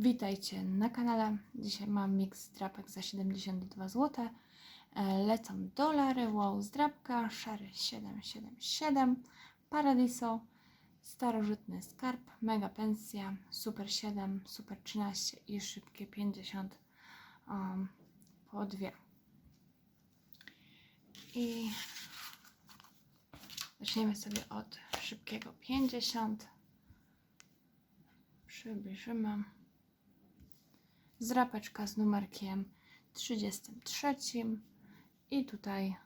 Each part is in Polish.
Witajcie na kanale. Dzisiaj mam miks drapek za 72 zł. E, Lecą dolary, wow, zdrapka, szary 777, Paradiso, starożytny skarb, mega pensja, super 7, super 13 i szybkie 50 um, po dwie. I zaczniemy sobie od szybkiego 50. Przybliżymy. Zrapeczka z numerkiem 33. I tutaj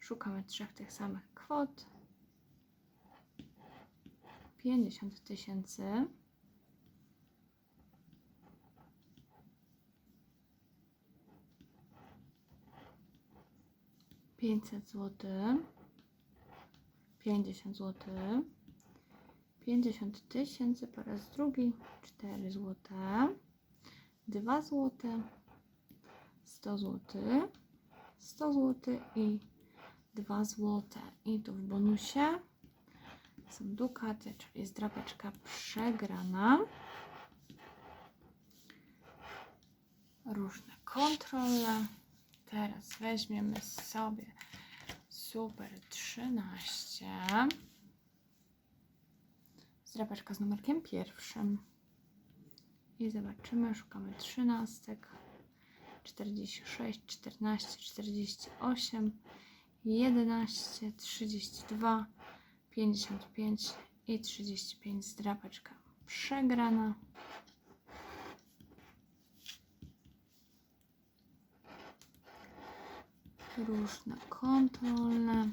szukamy trzech tych samych kwot. 50 tysięcy. Pięćset złotych, pięćdziesiąt złotych, pięćdziesiąt tysięcy po raz drugi, cztery złote, dwa złote, sto złotych, sto złotych i dwa złote. I tu w bonusie są dukaty, czyli zdrapeczka przegrana. Różne kontrole. Teraz weźmiemy sobie super 13. Zdrapeczka z numerkiem pierwszym. I zobaczymy, szukamy trzynastek. 46, 14, 48, 11, 32, 55 i 35 zdrapeczka przegrana. Różne kontrolne.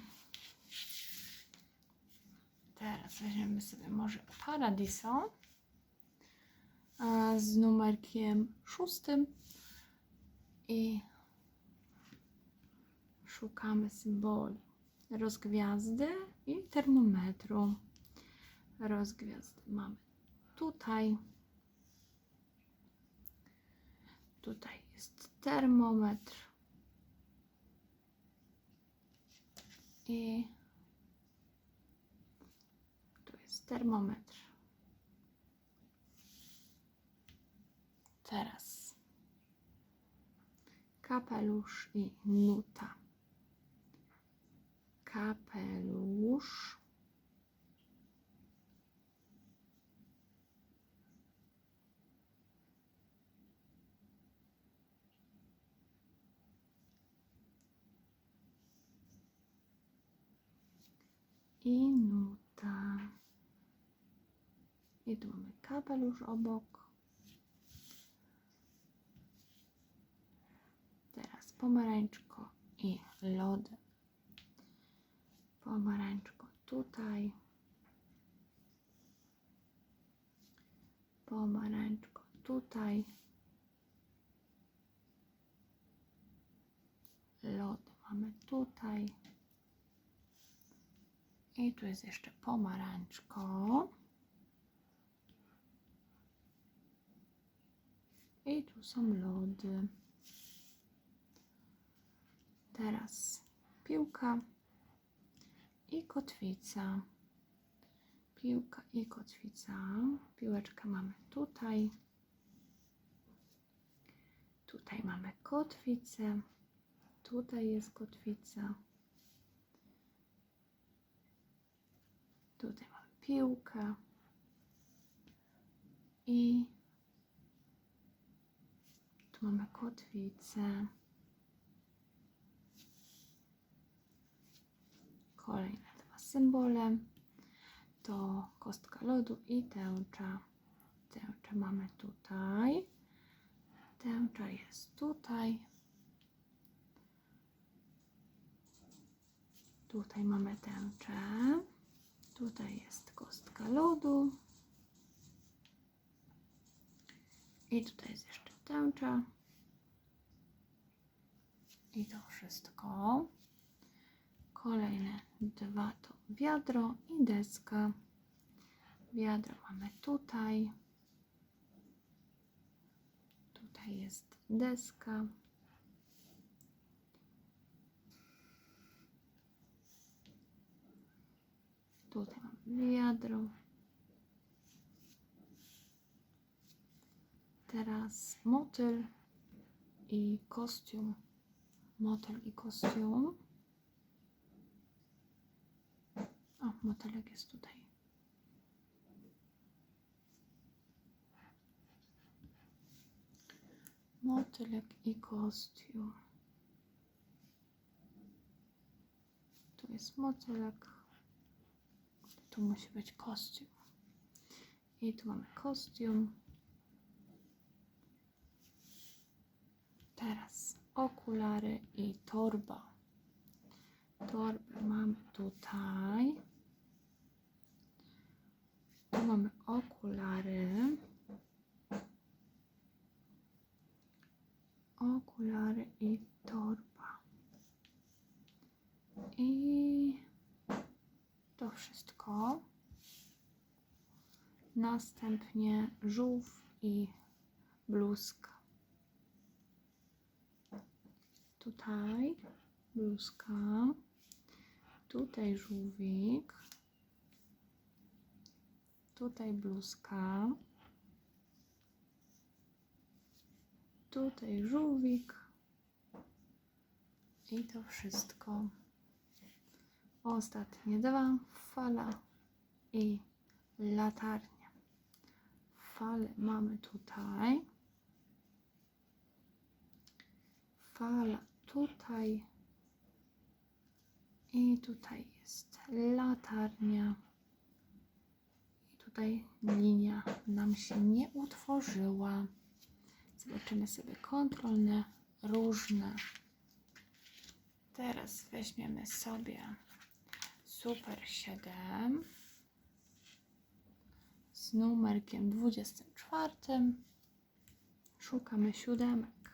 Teraz weźmiemy sobie może Paradiso z numerkiem szóstym i szukamy symboli rozgwiazdy i termometru. Rozgwiazdy mamy tutaj. Tutaj jest termometr. I tu jest termometr. Teraz kapelusz i nuta. Kapelusz. I nuta. I tu mamy kapelusz obok. Teraz pomarańczko i lody. Pomarańczko tutaj. Pomarańczko tutaj. Lody mamy tutaj. I tu jest jeszcze pomarańczko. I tu są lody. Teraz piłka i kotwica. Piłka i kotwica. Piłeczkę mamy tutaj. Tutaj mamy kotwicę. Tutaj jest kotwica. Tutaj mamy piłkę. I tu mamy kotwicę. Kolejne dwa symbole to kostka lodu i tęcza. Tęczę mamy tutaj. Tęcza jest tutaj. Tutaj mamy tęczę. Tutaj jest kostka lodu. I tutaj jest jeszcze tęcza. I to wszystko. Kolejne dwa to wiadro i deska. Wiadro mamy tutaj. Tutaj jest deska. Tutaj mamy wiadro. Teraz motyl i kostium. Motyl i kostium. O, motylek jest tutaj. Motylek i kostium. Tu jest motylek. Tu musi być kostium. I tu mamy kostium. Teraz okulary i torba. Torbę mamy tutaj. Mamy okulary. Okulary i torba. I to wszystko. Następnie żółw i bluzka. Tutaj bluzka. Tutaj żółwik. Tutaj bluzka. Tutaj żółwik. I to wszystko. Ostatnie dwa. Fala i latarnia. Fale mamy tutaj. Fala tutaj. I tutaj jest latarnia. Tutaj linia nam się nie utworzyła. Zobaczymy sobie kontrolne, różne. Teraz weźmiemy sobie Super 7 z numerkiem 24. Szukamy siódemek.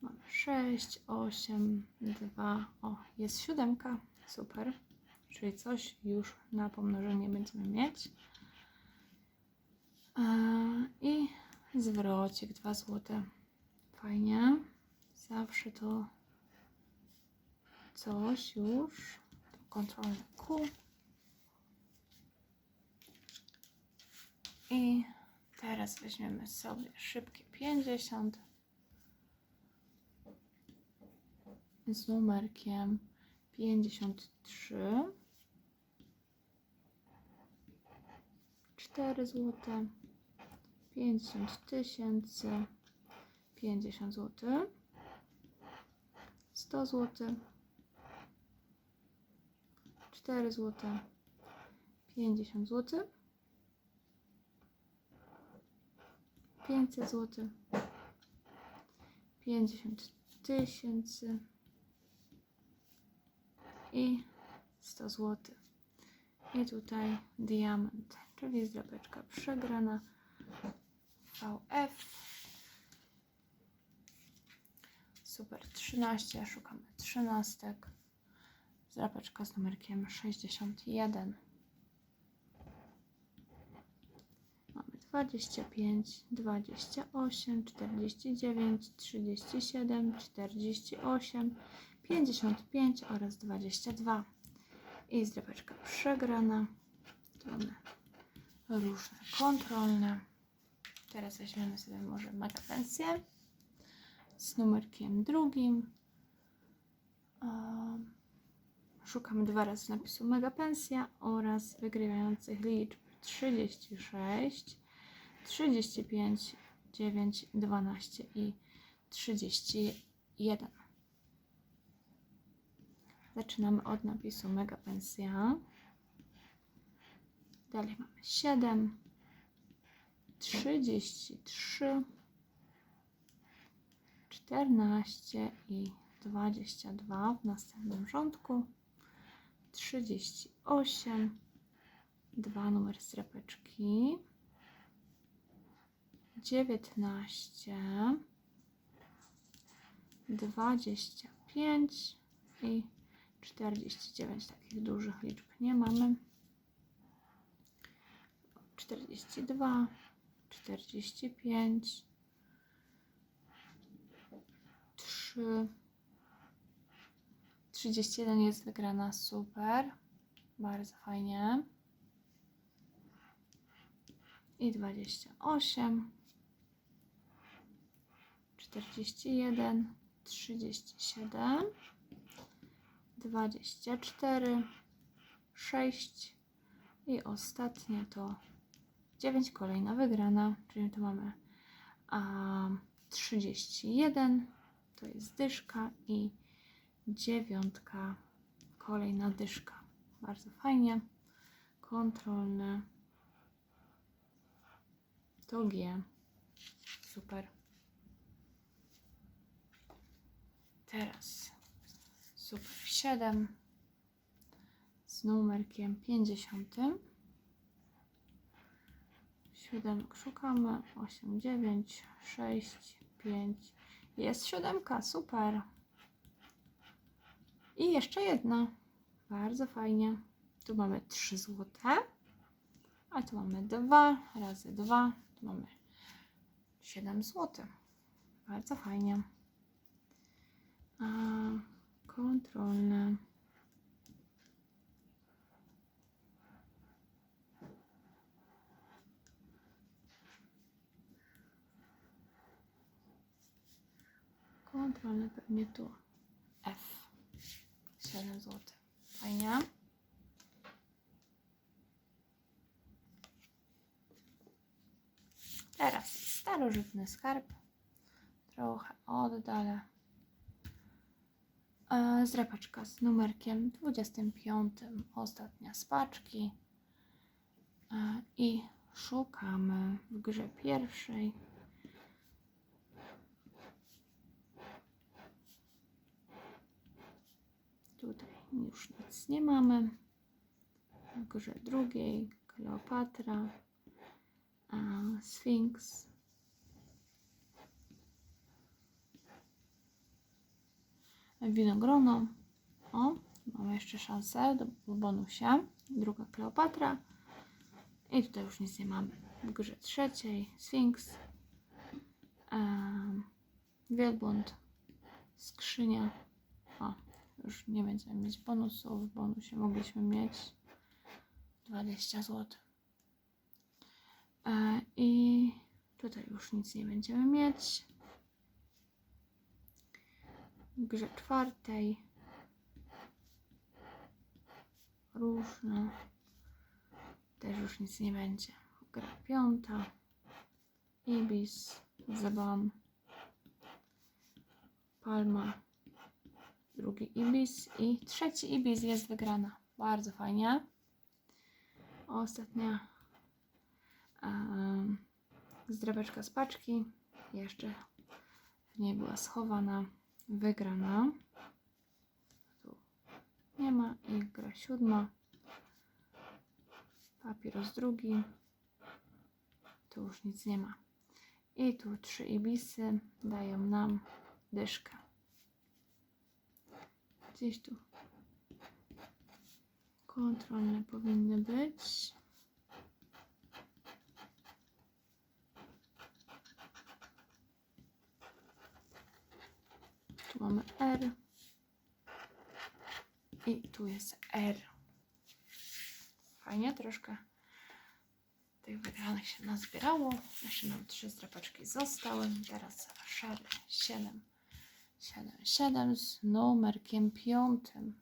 Mamy 6, 8, 2. O, jest siódemka. Super. Czyli coś już na pomnożenie będziemy mieć. I zwrocik 2 zł. Fajnie. Zawsze to coś już. Kontrolne Q. I teraz weźmiemy sobie szybkie 50 z numerkiem 53. 4 zł. 50 tysięcy. 50 zł. 100 zł. 4 zł. 50 zł. 500 zł. 50 tysięcy i 100 zł. I tutaj diament, czyli zdrapeczka przegrana VF. Super 13, szukamy 13. Zdrapeczka z numerkiem 61. Mamy 25, 28, 49, 37, 48, 55 oraz 22. I zdrapeczka przegrana. Tu mamy różne kontrolne. Teraz weźmiemy sobie może mega pensję z numerkiem drugim. Szukamy dwa razy napisu mega pensja oraz wygrywających liczb 36, 35, 9, 12 i 31. Zaczynamy od napisu mega pensja. Dalej mamy 7, 33, 14 i 22 w następnym rządku. 38, dwa numer strapeczki. 19, 25 i 49. Takich dużych liczb nie mamy. 42, 45, 3, 31 jest wygrana, super. Bardzo fajnie. I 28. 41, 37, 24, 6 i ostatnie to 9, kolejna wygrana, czyli tu mamy a, 31, to jest dyszka i dziewiątka, kolejna dyszka. Bardzo fajnie, kontrolne, to G, super. Teraz. Super. 7 z numerkiem 50. Siódemek szukamy. 8, 9, 6, 5. Jest siódemka, super. I jeszcze jedna. Bardzo fajnie. Tu mamy 3 złote. A tu mamy 2 razy 2. Tu mamy 7 zł. Bardzo fajnie. A, kontrolne. Kontrolne pewnie tu. F. 7 zł. Fajnie. Teraz starożytny skarb. Trochę oddalę. E, Zrepaczka z numerkiem 25. Ostatnia z paczki. E, I szukamy w grze pierwszej. Tutaj już nic nie mamy. W grze drugiej Kleopatra, a Sfinks. Winogrono. O, mamy jeszcze szansę do w bonusie. Druga Kleopatra. I tutaj już nic nie mamy. W grze trzeciej Sfinks. Wielbłąd. Skrzynia. Już nie będziemy mieć bonusów. W bonusie mogliśmy mieć 20 zł. E, I tutaj już nic nie będziemy mieć. W grze czwartej różne. Też już nic nie będzie. Gra piąta. Ibis, Zeban, Palma, drugi Ibis i trzeci Ibis jest wygrana. Bardzo fajnie. Ostatnia um, z paczki. Jeszcze w niej była schowana wygrana. Tu nie ma i gra siódma. Papieros drugi. Tu już nic nie ma. I tu trzy ibisy dają nam dyszkę. Gdzieś tu kontrolne powinny być. Tu mamy R. I tu jest R. Fajnie, troszkę tych wygranych się nazbierało. Jeszcze nam trzy strapaczki zostały. Teraz szary 7, 7, 7 z numerkiem piątym.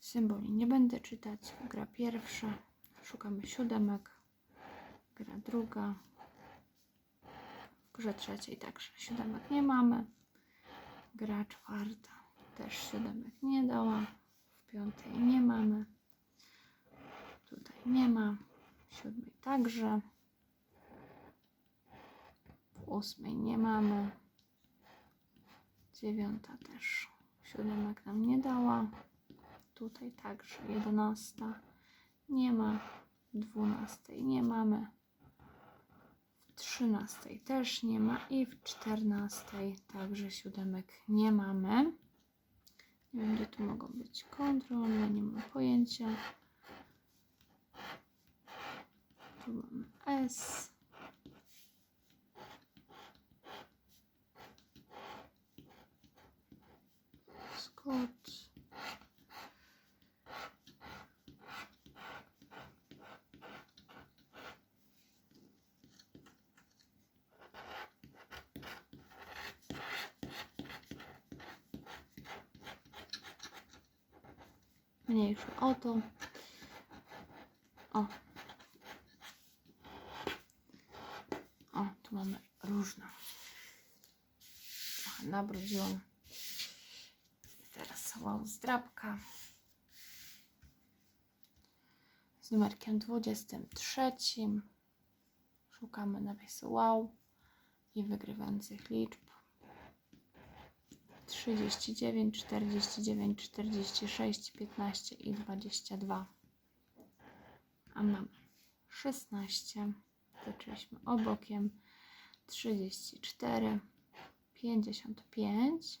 Symboli nie będę czytać. Gra pierwsza. Szukamy siódemek. Gra druga. W grze trzeciej także siódemek nie mamy. Gra czwarta. Też siódemek nie dała. W piątej nie mamy. Tutaj nie ma. W siódmej także. W ósmej nie mamy. Dziewiąta też siódemek nam nie dała. Tutaj także jedenasta nie ma. Dwunastej nie mamy. W trzynastej też nie ma. I w czternastej także siódemek nie mamy. Nie wiem, gdzie tu mogą być kontrolne, nie mam pojęcia. Tu mamy S. kot. Mniejsze oto. O. O, tu mamy różne. Trochę nabrudziłam. Wow, zdrabka. Z numerkiem 23. Szukamy napisu wow i wygrywających liczb. 39, 49, 46, 15 i 22. A mamy 16. Zaczęliśmy obokiem. 34, 55,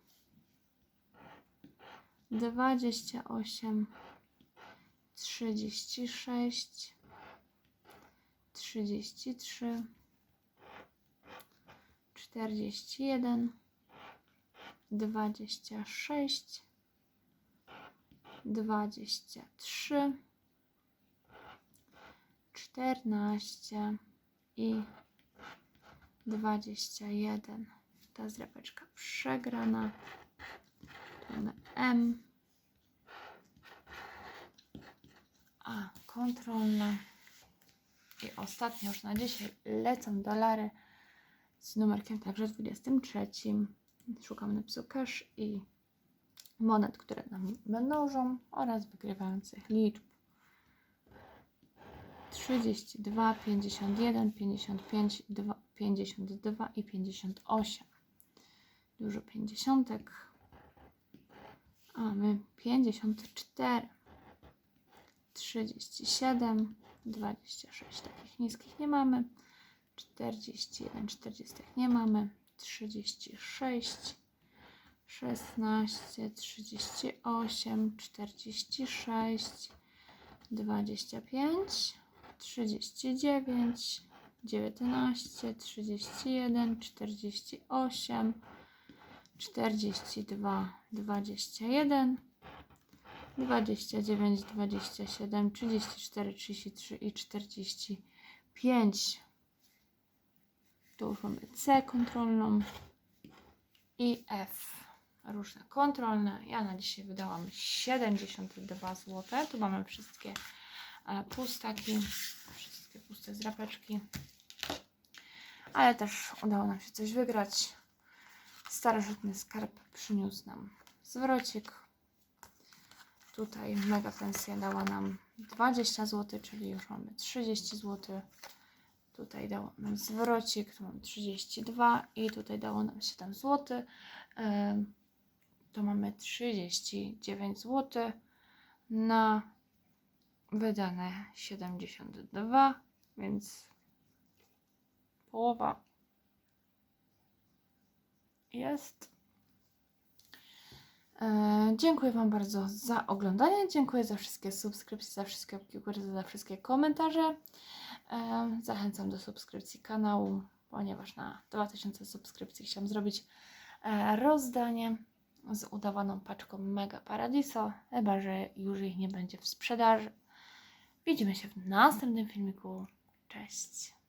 13, 17, 52, 47, 48, 38, 28, 36, 33, 41, 26, 23, 14 i 21. Ta zrepeczka przegrana. M. A kontrolna. I ostatnio już na dzisiaj lecą dolary z numerkiem także 23. Szukamy napisu cash i monet, które nam mnożą oraz wygrywających liczb. 32, 51, 55, 2, 52 i 58. Dużo pięćdziesiątek. A my 54, 37, 26. Takich niskich nie mamy. 41, 40 nie mamy. 36, 16, 38, 46, 25, 39, 19, 31, 48, 42, 21, 29, 27, 34, 33 i 45. Tu już mamy C kontrolną i F. Różne kontrolne. Ja na dzisiaj wydałam 72 zł. Tu mamy wszystkie e, pustaki, wszystkie puste zrapeczki. Ale też udało nam się coś wygrać. Starożytny skarb przyniósł nam zwrocik. Tutaj mega pensja dała nam 20 zł, czyli już mamy 30 zł. Tutaj dało nam zwrocik, tu mam 32 i tutaj dało nam 7 zł. To mamy 39 zł na wydane 72, więc połowa jest. E, dziękuję Wam bardzo za oglądanie. Dziękuję za wszystkie subskrypcje, za wszystkie górę, za wszystkie komentarze. E, zachęcam do subskrypcji kanału, ponieważ na 2000 subskrypcji chciałam zrobić e, rozdanie z udawaną paczką Mega Paradiso, chyba że już ich nie będzie w sprzedaży. Widzimy się w następnym filmiku. Cześć!